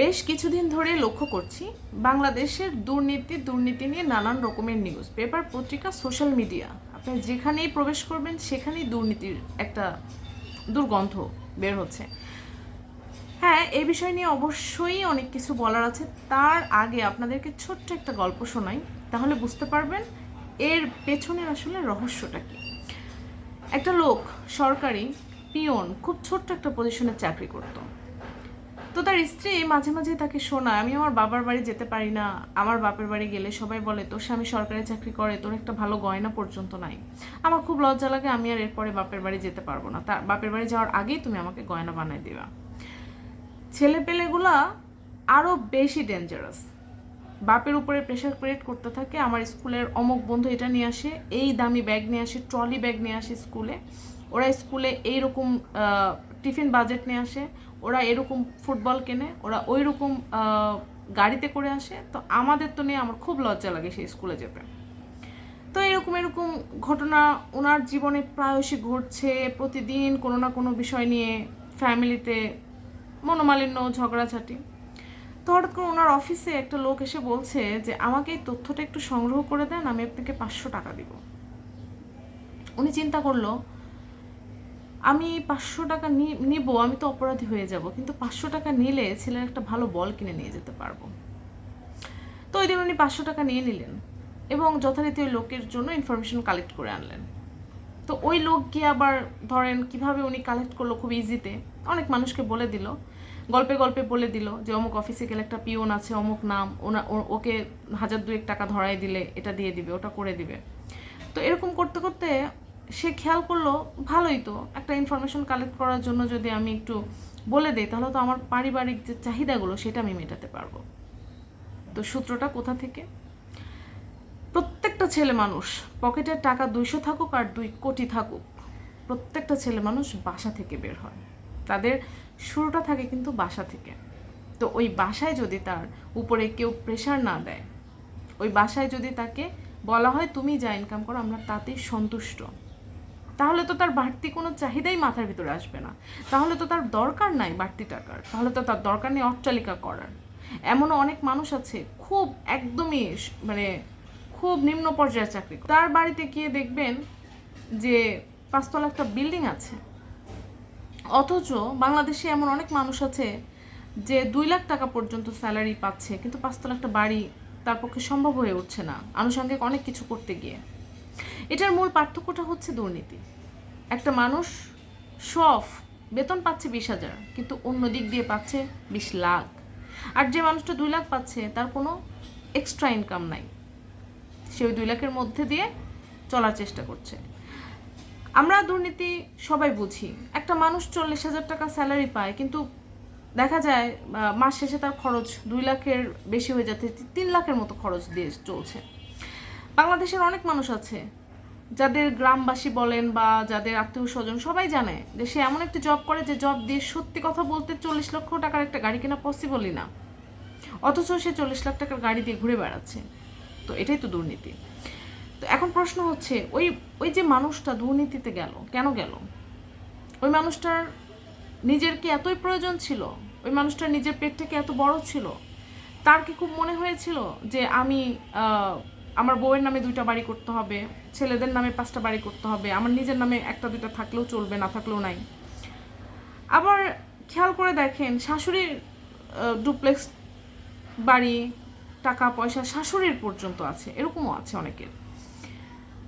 বেশ কিছুদিন ধরে লক্ষ্য করছি, বাংলাদেশের দুর্নীতি দুর্নীতি নিয়ে নানান রকমের নিউজ পেপার পত্রিকা সোশ্যাল মিডিয়া আপনি যেখানেই প্রবেশ করবেন, সেখানেই দুর্নীতির একটা দুর্গন্ধ বের হচ্ছে। হ্যাঁ এই বিষয় নিয়ে অবশ্যই অনেক কিছু বলার আছে। তার আগে আপনাদেরকে ছোট্ট একটা গল্প শোনাই। তাহলে বুঝতে পারবেন এর পেছনের আসলে রহস্যটা কি। একটা লোক, সরকারি পিয়ন খুব ছোট্ট একটা পজিশনে চাকরি করতো। তো তার স্ত্রী মাঝে মাঝে তাকে শোনায়। আমি আমার বাবার বাড়ি যেতে পারি না। আমার বাপের বাড়ি গেলে সবাই বলে, তোর স্বামী সরকারি চাকরি করে, তোর একটা ভালো গয়না পর্যন্ত নাই। আমার খুব লজ্জা লাগে, আমি আর এরপরে বাপের বাড়ি যেতে পারব না। তার বাপের বাড়ি যাওয়ার আগেই তুমি আমাকে গয়না বানায় দিবা। ছেলে পেলেগুলা আরও বেশি ডেঞ্জারাস বাপের উপরে প্রেশার ক্রিয়েট করতে থাকে, আমার স্কুলের অমুক বন্ধু এটা নিয়ে আসে, এই দামি ব্যাগ নিয়ে আসে ট্রলি ব্যাগ নিয়ে আসে স্কুলে। ওরা স্কুলে এইরকম টিফিন বাজেট নিয়ে আসে। ওরা এরকম ফুটবল কেনে, ওরা ওই রকম গাড়িতে করে আসে। তো আমাদের তো নিয়ে আমার খুব লজ্জা লাগে সেই স্কুলে যেতে। তো এরকম এরকম ঘটনা ওনার জীবনে প্রায়শই ঘটছে। প্রতিদিন কোনো না কোনো বিষয় নিয়ে ফ্যামিলিতে মনোমালিন্য, ঝগড়াঝাটি। তো হঠাৎ করে ওনার অফিসে একটা লোক এসে বলছে যে, আমাকে এই তথ্যটা একটু সংগ্রহ করে দেন, আমি আপনাকে পাঁচশো টাকা দিব। উনি চিন্তা করল আমি পাঁচশো টাকা নিব, আমি তো অপরাধী হয়ে যাব, কিন্তু পাঁচশো টাকা নিলে ছেলের একটা ভালো বল কিনে নিয়ে যেতে পারব। তো ওই দিন উনি পাঁচশো টাকা নিয়ে নিলেন এবং যথারীতি ওই লোকের জন্য ইনফরমেশন কালেক্ট করে আনলেন। তো ওই লোক গিয়ে আবার ধরেন কীভাবে উনি কালেক্ট করল খুব ইজিতে অনেক মানুষকে বলে দিল। গল্পে গল্পে বলে দিল যে, অমুক অফিসে গেলে একটা পিওন আছে, অমুক নাম ওনা ওকে হাজার দুয়েক টাকা ধরাই দিলে, এটা দিয়ে দিবে, ওটা করে দিবে। তো এরকম করতে করতে সে খেয়াল করল, ভালোই তো, একটা ইনফরমেশন কালেক্ট করার জন্য যদি আমি একটু বলে দিই, তাহলে তো আমার পারিবারিক যে চাহিদাগুলো, সেটা আমি মেটাতে পারব। তো সূত্রটা কোথা থেকে? প্রত্যেকটা ছেলে মানুষ পকেটের টাকা দুইশো থাকুক আর দুই কোটি থাকুক, প্রত্যেকটা ছেলে মানুষ বাসা থেকে বের হয়। তাদের শুরুটা থাকে কিন্তু বাসা থেকে। তো ওই বাসায় যদি তার উপরে কেউ প্রেশার না দেয়, ওই বাসায় যদি তাকে বলা হয়, তুমি যা ইনকাম করো, আমরা তাতেই সন্তুষ্ট। তাহলে তো তার বাড়তি কোনো চাহিদাই মাথার ভিতরে আসবে না। তাহলে তো তার দরকার নাই বাড়তি টাকার। তাহলে তো তার দরকার নেই অট্টালিকা করার। এমনও অনেক মানুষ আছে, খুব একদমই মানে খুব নিম্ন পর্যায়ের চাকরি তার বাড়িতে গিয়ে দেখবেন যে পাঁচতলা একটা বিল্ডিং আছে। অথচ বাংলাদেশে এমন অনেক মানুষ আছে যে দুই লাখ টাকা পর্যন্ত স্যালারি পাচ্ছে, কিন্তু পাঁচতলা একটা বাড়ি তার পক্ষে সম্ভব হয়ে উঠছে না। আনুষঙ্গিক অনেক কিছু করতে গিয়ে। এটার মূল পার্থক্যটা হচ্ছে দুর্নীতি। একটা মানুষ সফ, বেতন পাচ্ছে বিশ হাজার, কিন্তু অন্য দিক দিয়ে পাচ্ছে বিশ লাখ। আর যে মানুষটা দুই লাখ পাচ্ছে, তার কোনো এক্সট্রা ইনকাম নাই। সে ওই দুই লাখের মধ্যে দিয়ে চলার চেষ্টা করছে। আমরা দুর্নীতি সবাই বুঝি। একটা মানুষ চল্লিশ হাজার টাকা স্যালারি পায়, কিন্তু দেখা যায় মাস শেষে তার খরচ দুই লাখের বেশি হয়ে যাচ্ছে, তিন লাখের মতো খরচ দিয়ে চলছে। বাংলাদেশের অনেক মানুষ আছে যাদের গ্রামবাসী বলেন বা যাদের আত্মীয় স্বজন সবাই জানে যে সে এমন একটি জব করে যে জব দিয়ে সত্যি কথা বলতে চল্লিশ লক্ষ টাকার একটা গাড়ি কেনা পসিবলই না। অথচ সে চল্লিশ লাখ টাকার গাড়ি দিয়ে ঘুরে বেড়াচ্ছে। তো এটাই তো দুর্নীতি। তো এখন প্রশ্ন হচ্ছে, ওই ওই যে মানুষটা দুর্নীতিতে গেল, কেন গেল? ওই মানুষটার নিজের কি এতই প্রয়োজন ছিল? ওই মানুষটার নিজের পেটটা কি এত বড় ছিল? তার কি খুব মনে হয়েছিল যে আমি আমার বউয়ের নামে দুইটা বাড়ি করতে হবে, ছেলেদের নামে পাঁচটা বাড়ি করতে হবে, আমার নিজের নামে একটা দুইটা থাকলেও চলবে, না থাকলেও নাই। আবার খেয়াল করে দেখেন, শাশুড়ির ডুপ্লেক্স বাড়ি, টাকা পয়সা শাশুড়ির পর্যন্ত আছে, এরকমও আছে অনেকের।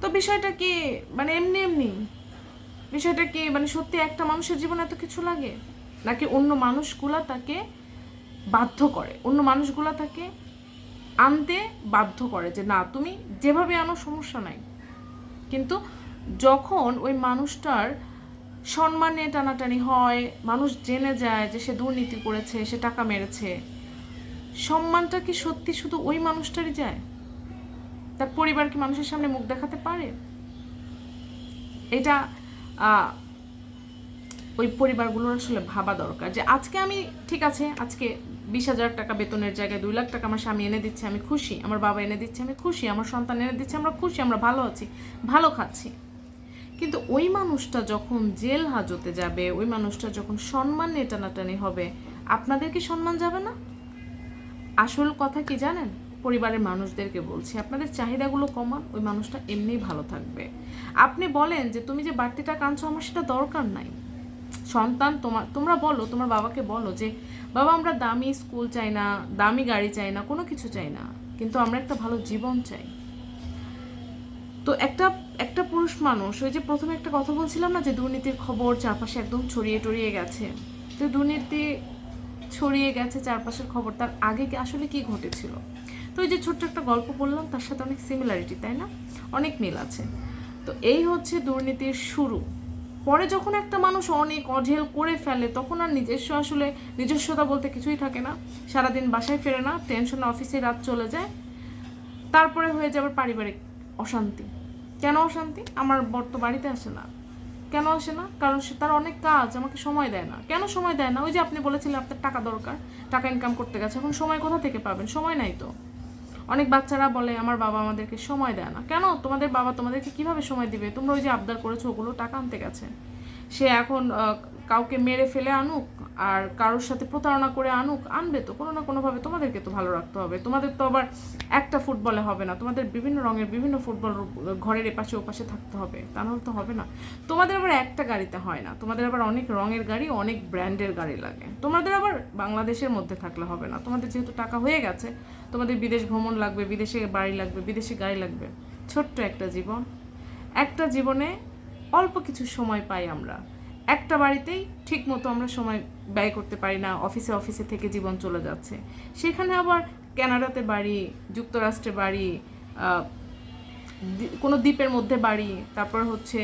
তো বিষয়টা কি মানে এমনি এমনি, বিষয়টা কি মানে সত্যি একটা মানুষের জীবনে এত কিছু লাগে? নাকি অন্য মানুষগুলা তাকে বাধ্য করে? অন্য মানুষগুলা তাকে আনতে বাধ্য করে যে, না, তুমি যেভাবে আনো সমস্যা নাই। কিন্তু যখন ওই মানুষটার সম্মানে টানাটানি হয়, মানুষ জেনে যায় যে সে দুর্নীতি করেছে, সে টাকা মেরেছে, সম্মানটা কি সত্যি শুধু ওই মানুষটারই যায়? তার পরিবার কি মানুষের সামনে মুখ দেখাতে পারে? এটা ওই পরিবারগুলোর আসলে ভাবা দরকার যে, আজকে আমি ঠিক আছে, আজকে বিশ হাজার টাকা বেতনের জায়গায় দুই লাখ টাকা আমার স্বামী এনে দিচ্ছে, আমি খুশি। আমার বাবা এনে দিচ্ছে, আমি খুশি। আমার সন্তান এনে দিচ্ছে, আমরা খুশি, আমরা ভালো আছি, ভালো খাচ্ছি। কিন্তু ওই মানুষটা যখন জেল হাজতে যাবে, ওই মানুষটা যখন সম্মান নেটানাটানি হবে, আপনাদের কি সম্মান যাবে না? আসল কথা কি জানেন? পরিবারের মানুষদেরকে বলছি, আপনাদের চাহিদাগুলো কমান, ওই মানুষটা এমনিই ভালো থাকবে। আপনি বলেন যে, তুমি যে বাড়তিটা আনছো, আমার সেটা দরকার নাই। সন্তান তোমার, তোমরা বলো, তোমার বাবাকে বলো যে, বাবা আমরা দামি স্কুল চাই না, দামি গাড়ি চাই না, কোনো কিছু চাই না, কিন্তু আমরা একটা ভালো জীবন চাই। তো একটা একটা পুরুষ মানুষ, ওই যে প্রথমে একটা কথা বলছিলাম না যে দুর্নীতির খবর চারপাশে একদম ছড়িয়ে টড়িয়ে গেছে। তো দুর্নীতি ছড়িয়ে গেছে চারপাশের খবর, তার আগে আসলে কি ঘটেছিল? তো ওই যে ছোট্ট একটা গল্প বললাম, তার সাথে অনেক সিমিলারিটি তাই না? অনেক মিল আছে। তো এই হচ্ছে দুর্নীতির শুরু। পরে যখন একটা মানুষ অনেক অঢেল করে ফেলে, তখন আর নিজস্ব আসলে নিজস্বতা বলতে কিছুই থাকে না। সারাদিন বাসায় ফেরে না টেনশন অফিসে রাত চলে যায়। তারপরে হয়ে যাবে পারিবারিক অশান্তি। কেন অশান্তি? আমার বর তো বাড়িতে আসে না। কেন আসে না? কারণ সে তার অনেক কাজ, আমাকে সময় দেয় না। কেন সময় দেয় না? ওই যে আপনি বলেছিলেন আপনার টাকা দরকার, টাকা ইনকাম করতে গেছে, এখন সময় কোথা থেকে পাবেন? সময় নাই তো। অনেক বাচ্চারা বলে, আমার বাবা আমাদেরকে সময় দেয় না। কেন? তোমাদের বাবা তোমাদেরকে কীভাবে সময় দিবে? তোমরা ওই যে আবদার করেছ, ওগুলো টাকা আনতে গেছে। সে এখন কাউকে মেরে ফেলে আনুক আর কারোর সাথে প্রতারণা করে আনুক, আনবে তো, কোনো না কোনোভাবে তোমাদেরকে তো ভালো রাখতে হবে। তোমাদের তো আবার একটা ফুটবলে হবে না, তোমাদের বিভিন্ন রঙের বিভিন্ন ফুটবল ঘরের এপাশে ওপাশে থাকতে হবে, তা নাহলে তো হবে না। তোমাদের আবার একটা গাড়িতে হয় না, তোমাদের আবার অনেক রঙের গাড়ি, অনেক ব্র্যান্ডের গাড়ি লাগে। তোমাদের আবার বাংলাদেশের মধ্যে থাকলে হবে না, তোমাদের যেহেতু টাকা হয়ে গেছে, তোমাদের বিদেশ ভ্রমণ লাগবে, বিদেশে বাড়ি লাগবে, বিদেশি গাড়ি লাগবে। ছোট্ট একটা জীবন, একটা জীবনে অল্প কিছু সময় পাই আমরা। একটা বাড়িতেই ঠিক মতো আমরা সময় ব্যয় করতে পারি না অফিসে অফিসে থেকে জীবন চলে যাচ্ছে। সেখানে আবার ক্যানাডাতে বাড়ি, যুক্তরাষ্ট্রে বাড়ি কোনো দ্বীপের মধ্যে বাড়ি, তারপর হচ্ছে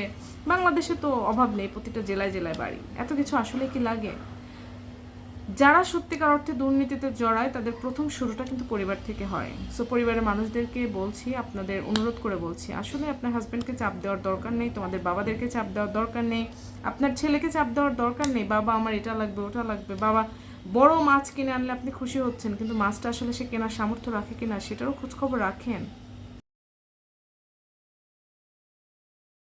বাংলাদেশে তো অভাব নেই, প্রতিটা জেলায় জেলায় বাড়ি। এত কিছু আসলে কি লাগে? যারা সত্যিকার অর্থে দুর্নীতিতে জড়ায়, তাদের প্রথম শুরুটা কিন্তু পরিবার থেকে হয়। সো পরিবারের মানুষদেরকে বলছি, আপনাদের অনুরোধ করে বলছি, আসলে আপনার হাজব্যান্ডকে চাপ দেওয়ার দরকার নেই, তোমাদের বাবাদেরকে চাপ দেওয়ার দরকার নেই, আপনার ছেলেকে চাপ দেওয়ার দরকার নেই, বাবা আমার এটা লাগবে, ওটা লাগবে, বাবা বড় মাছ কিনে আনলে আপনি খুশি হচ্ছেন, কিন্তু মাছটা আসলে সে কেনার সামর্থ্য রাখে কিনা, সেটারও খোঁজখবর রাখেন।